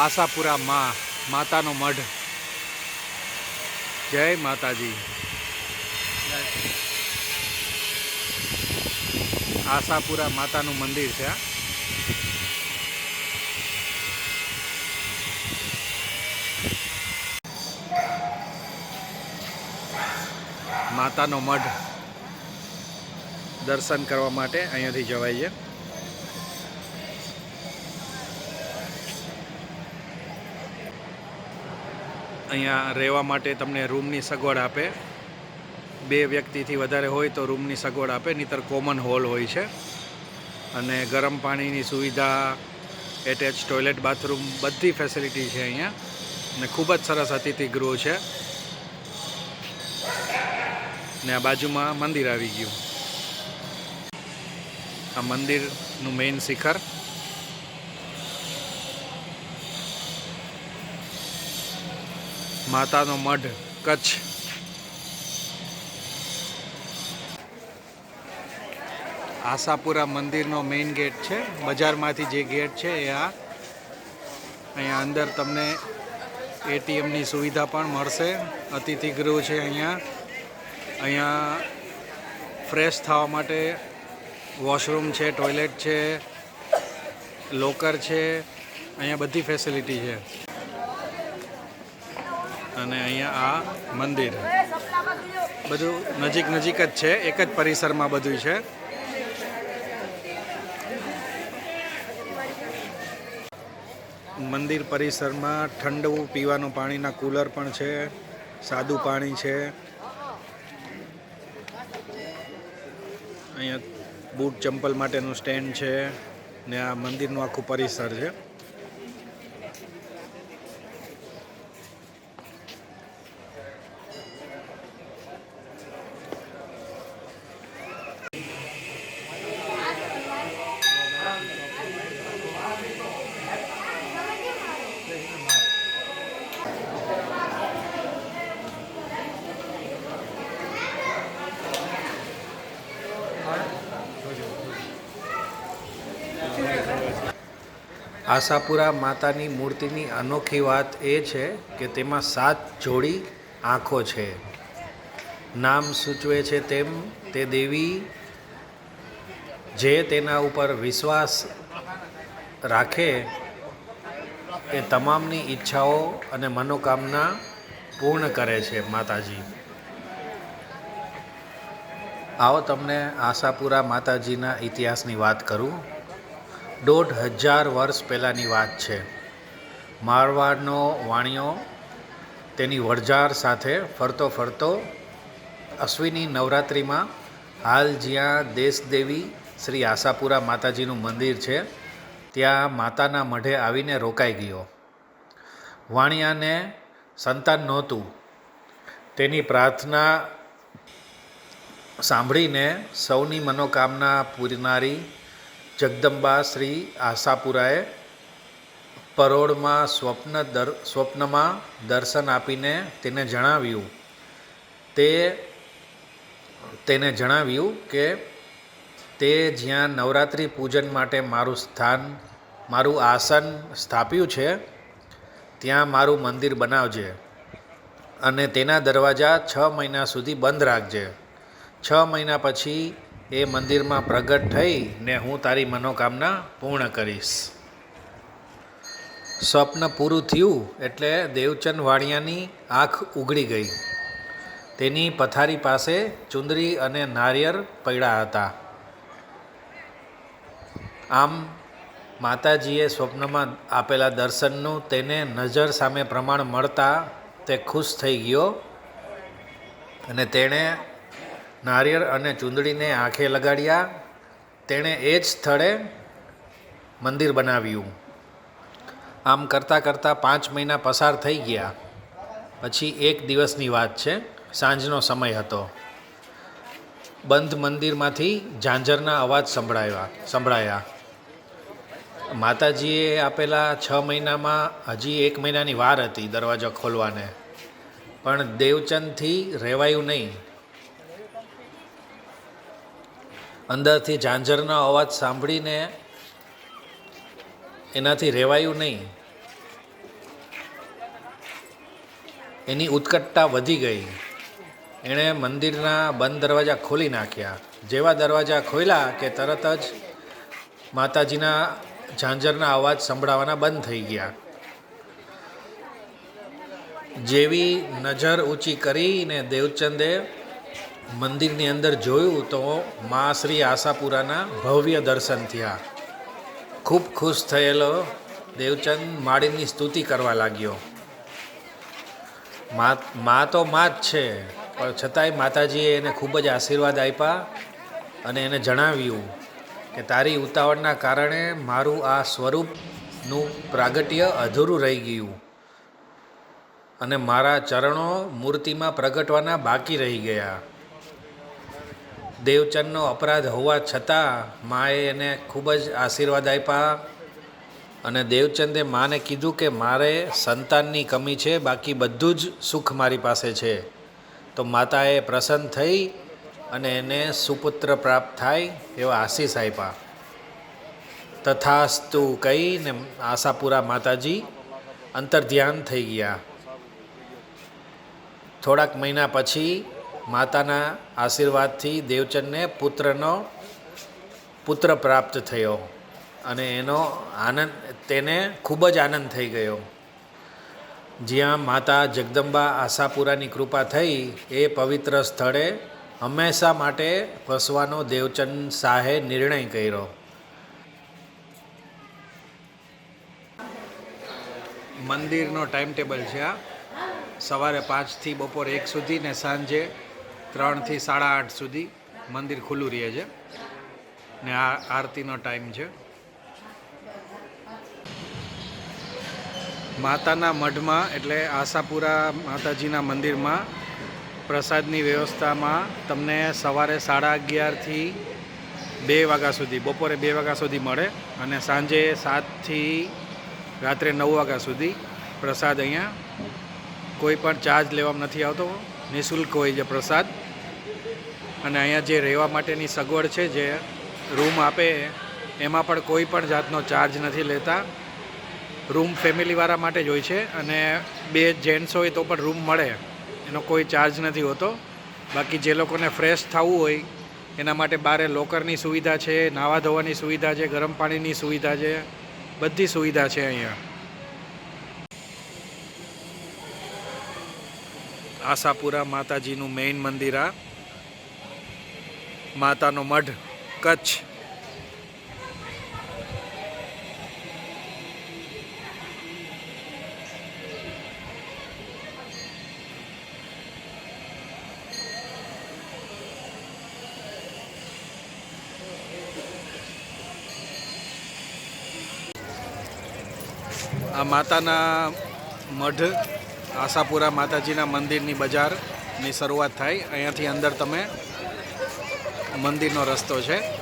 આશાપુરા માં, માતાનો મઢ. જય માતાજી. આશાપુરા માતાનું મંદિર છે માતાનો મઢ દર્શન કરવા માટે અહીંયાથી જવાય છે. અહીંયા રહેવા માટે તમને રૂમની સગવડ આપે. બે વ્યક્તિથી વધારે હોય તો રૂમની સગવડ આપે, નહીતર કોમન હોલ હોય છે. અને ગરમ પાણીની સુવિધા એટેચ ટોયલેટ બાથરૂમ બધી ફેસિલિટી છે અહીંયા. અને ખૂબ જ સરસ અતિથિ ગૃહ છે. ને આ બાજુમાં મંદિર આવી ગયું. આ મંદિરનું મેઇન શિખર. માતાનો મઢ, કચ્છ. આશાપુરા મંદિરનો મેઇન ગેટ છે. બજારમાંથી જે ગેટ છે એ આ. અહીંયા અંદર તમને એટીએમની સુવિધા પણ મળશે. અતિથિ ગૃહ છે અહીંયા. અહીંયા ફ્રેશ થવા માટે વોશરૂમ છે ટોયલેટ છે લોકર છે. અહીંયા બધી ફેસિલિટી છે. અને અહીંયા આ મંદિર. બધું નજીક નજીક જ છે, એક જ પરિસરમાં બધું છે. મંદિર પરિસરમાં ઠંડુ, પીવાનું પાણીના કુલર પણ છે, સાદું પાણી છે. અહીંયા બૂટ, ચંપલ માટેનું સ્ટેન્ડ છે ને આ મંદિરનું આખું પરિસર છે. આશાપુરા માતાની મૂર્તિની અનોખી વાત એ છે કે તેમાં સાત જોડી આંખો છે. નામ સૂચવે છે તેમ તે દેવી જે તેના ઉપર વિશ્વાસ રાખે એ તમામની ઈચ્છાઓ અને મનોકામના પૂર્ણ કરે છે માતાજી. આવો તમને આશાપુરા માતાજીના ઇતિહાસની વાત કરું. દોઢ હજાર વર્ષ પહેલાંની વાત છે. મારવાડનો વાણિયો તેની વડજાર સાથે ફરતો ફરતો અશ્વિની નવરાત્રિમાં હાલ જ્યાં દેશદેવી શ્રી આશાપુરા માતાજીનું મંદિર છે, ત્યાં માતાના મઢે આવીને રોકાઈ ગયો. વાણિયાને સંતાન નહોતું. તેની પ્રાર્થના સાંભળીને સૌની મનોકામના પૂરનારી જગદંબા શ્રી આશાપુરાએ પરોળમાં સ્વપ્ન દર, સ્વપ્નમાં દર્શન આપીને તેને જણાવ્યું. તે તેને જણાવ્યું કે તે જ્યાં નવરાત્રિ પૂજન માટે મારું સ્થાન, મારું આસન સ્થાપ્યું છે, ત્યાં મારું મંદિર બનાવજે અને તેના દરવાજા છ મહિના સુધી બંધ રાખજે. છ મહિના પછી એ મંદિરમાં પ્રગટ થઈ ને હું તારી મનોકામના પૂર્ણ કરીશ. સ્વપ્ન પૂરું થયું એટલે દેવચંદ વાણિયાની આંખ ઉઘડી ગઈ. તેની પથારી પાસે ચુંદરી અને નારિયેળ પડ્યા હતા. આમ માતાજીએ સ્વપ્નમાં આપેલા દર્શનનું તેને નજર સામે પ્રમાણ મળતા તે ખુશ થઈ ગયો અને તેણે નારિયેળ અને ચૂંદડીને આંખે લગાડ્યા. તેણે એ જ સ્થળે મંદિર બનાવ્યું. આમ કરતાં કરતાં પાંચ મહિના પસાર થઈ ગયા. પછી એક દિવસની વાત છે, સાંજનો સમય હતો. બંધ મંદિરમાંથી ઝાંઝરના અવાજ સંભળાયા સંભળાયા. માતાજીએ આપેલા છ મહિનામાં હજી એક મહિનાની વાર હતી દરવાજો ખોલવાને. પણ દેવચંદથી રહેવાયું નહીં. અંદરથી ઝાંઝરનો અવાજ સાંભળીને એનાથી રહેવાયું નહીં. એની ઉત્કટતા વધી ગઈ. એણે મંદિરના બંધ દરવાજા ખોલી નાખ્યા. જેવા દરવાજા ખોલ્યા કે તરત જ માતાજીના ઝાંઝરના અવાજ સંભળાવાના બંધ થઈ ગયા. જેવી નજર ઊંચી કરીને દેવચંદે મંદિરની અંદર જોયું તો મા શ્રી આશાપુરાના ભવ્ય દર્શન થયા. ખૂબ ખુશ થયેલો દેવચંદ માળીની સ્તુતિ કરવા લાગ્યો. મા મા તો મા જ છે, પણ છતાંય માતાજીએ એને ખૂબ જ આશીર્વાદ આપ્યા અને એને જણાવ્યું કે તારી ઉતાવળના કારણે મારું આ સ્વરૂપનું પ્રાગટ્ય અધૂરું રહી ગયું અને મારા ચરણો મૂર્તિમાં પ્રગટવાના બાકી રહી ગયા. દેવચંદનો અપરાધ હોવા છતાં માએ એને ખૂબ જ આશીર્વાદ આપ્યા અને દેવચંદે માને કીધું કે મારે સંતાનની કમી છે, બાકી બધું જ સુખ મારી પાસે છે. તો માતાએ પ્રસન્ન થઈ અને એને સુપુત્ર પ્રાપ્ત થાય એવા આશીષ આપ્યા. તથાસ્તુ કહીને આશાપુરા માતાજી અંતર્ધ્યાન થઈ ગયા. થોડાક મહિના પછી માતાના આશીર્વાદથી દેવચંદને પુત્રનો પુત્ર પ્રાપ્ત થયો અને એનો આનંદ, તેને ખૂબ જ આનંદ થઈ ગયો. જ્યાં માતા જગદંબા આશાપુરાની કૃપા થઈ, એ પવિત્ર સ્થળે હંમેશા માટે વસવાનો દેવચંદ શાહે નિર્ણય કર્યો. મંદિરનો ટાઈમ ટેબલ છે આ. સવારે પાંચથી બપોર એક સુધી ને સાંજે ત્રણથી સાડા આઠ સુધી મંદિર ખુલ્લું રહે છે. ને આ આરતીનો ટાઈમ છે. માતાના મઢમાં એટલે આશાપુરા માતાજીના મંદિરમાં પ્રસાદની વ્યવસ્થામાં તમને સવારે સાડા અગિયારથી બે વાગ્યા સુધી, બપોરે બે વાગ્યા સુધી મળે અને સાંજે સાતથી રાત્રે નવ વાગ્યા સુધી પ્રસાદ અહીંયા કોઈ પણ ચાર્જ લેવામાં નથી આવતો. નિઃશુલ્ક હોય છે પ્રસાદ. અને અહીંયા જે રહેવા માટેની સગવડ છે, જે રૂમ આપે, એમાં પણ કોઈ પણ જાતનો ચાર્જ નથી લેતા. રૂમ ફેમિલીવાળા માટે જ હોય છે અને બે જેન્ટ્સ હોય તો પણ રૂમ મળે, એનો કોઈ ચાર્જ નથી હોતો. બાકી જે લોકોને ફ્રેશ થવું હોય, એના માટે બારે લોકરની સુવિધા છે નાવા ધોવાની સુવિધા છે, ગરમ પાણીની સુવિધા છે, બધી સુવિધા છે અહીંયા. આશાપુરા માતાજીનું મેઇન મંદિર આ. માતાનો મઢ, કચ્છ. આ માતાના મઢ, આશાપુરા માતાજીના મંદિરની બજારની શરૂઆત થાય. અહીંયાથી અંદર તમે મંદિરનો રસ્તો છે.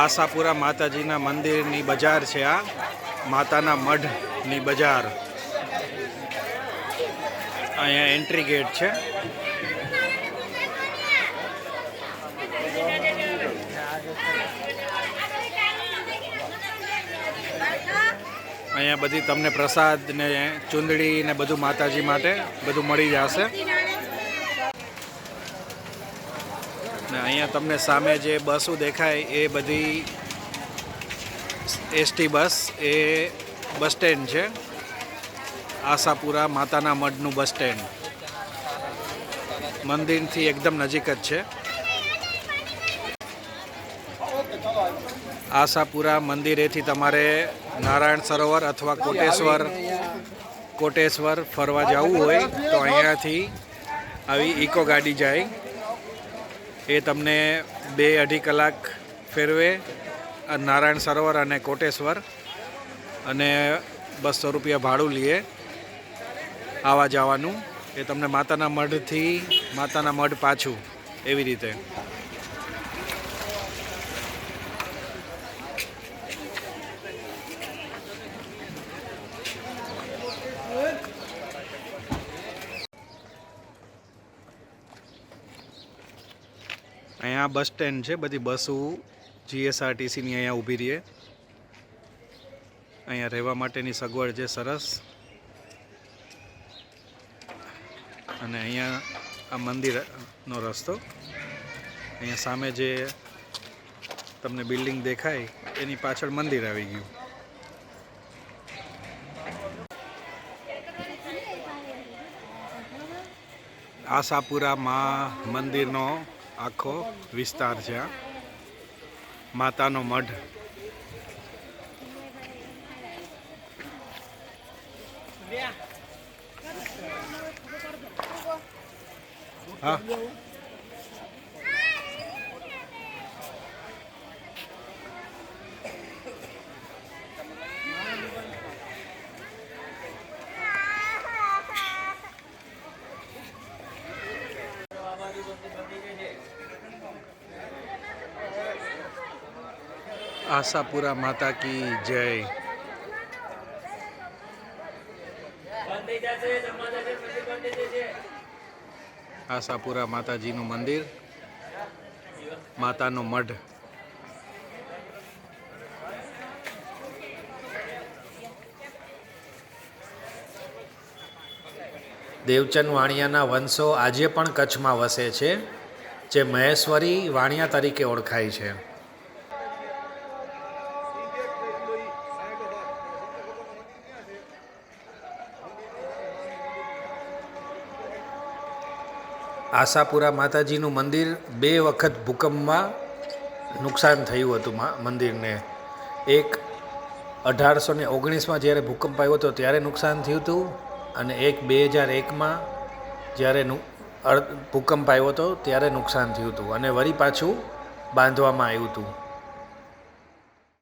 આશાપુરા માતાજીના મંદિરની બજાર છે આ. માતાના મઢની બજાર. અહીંયા એન્ટ્રી ગેટ છે. અહીંયા બધી તમને પ્રસાદ ને ચુંદડી ને બધું માતાજી માટે બધું મળી જશે. અહીંયા તમને સામે જે બસો દેખાય એ બધી એસટી બસ એ બસ સ્ટેન્ડ છે. આશાપુરા માતાના મઢનું બસ સ્ટેન્ડ. મંદિરથી એકદમ નજીક જ છે. આશાપુરા મંદિરેથી તમારે નારાયણ સરોવર અથવા કોટેશ્વર કોટેશ્વર ફરવા જવું હોય તો અહીંયાથી આવી ઇકો ગાડી જાય. એ તમને બે અઢી કલાક ફેરવે નારાયણ સરોવર અને કોટેશ્વર અને બસો રૂપિયા ભાડું લે આવવા જવાનું. એ તમને માતાના મઢથી, માતાના મઢ પાછું એવી રીતે. અહીંયા બસ સ્ટેન્ડ છે, બધી બસો જીએસઆરટીસીની અહીંયા ઊભી રહીએ અહીંયા રહેવા માટેની સગવડ છે સરસ. અને અહીંયા આ મંદિરનો રસ્તો. અહીંયા સામે જે તમને બિલ્ડિંગ દેખાય, એની પાછળ મંદિર આવી ગયું. આશાપુરા મા મંદિરનો આખો વિસ્તાર છે માતાનો મઢ. હા. આશાપુરા માતા કી જય. આશાપુરા માતાજીનું મંદિર, માતાનો મઢ. દેવચંદ વાણિયાના વંશો આજે પણ કચ્છમાં વસે છે, જે મહેશ્વરી વાણિયા તરીકે ઓળખાય છે. આશાપુરા માતાજીનું મંદિર બે વખત ભૂકંપમાં નુકસાન થયું હતું મા- મંદિરને. એક અઢારસો ને ઓગણીસમાં જ્યારે ભૂકંપ આવ્યો હતો ત્યારે નુકસાન થયું હતું અને એક બે હજાર એકમાં જ્યારે ભૂકંપ આવ્યો હતો ત્યારે નુકસાન થયું હતું અને વળી પાછું બાંધવામાં આવ્યું હતું.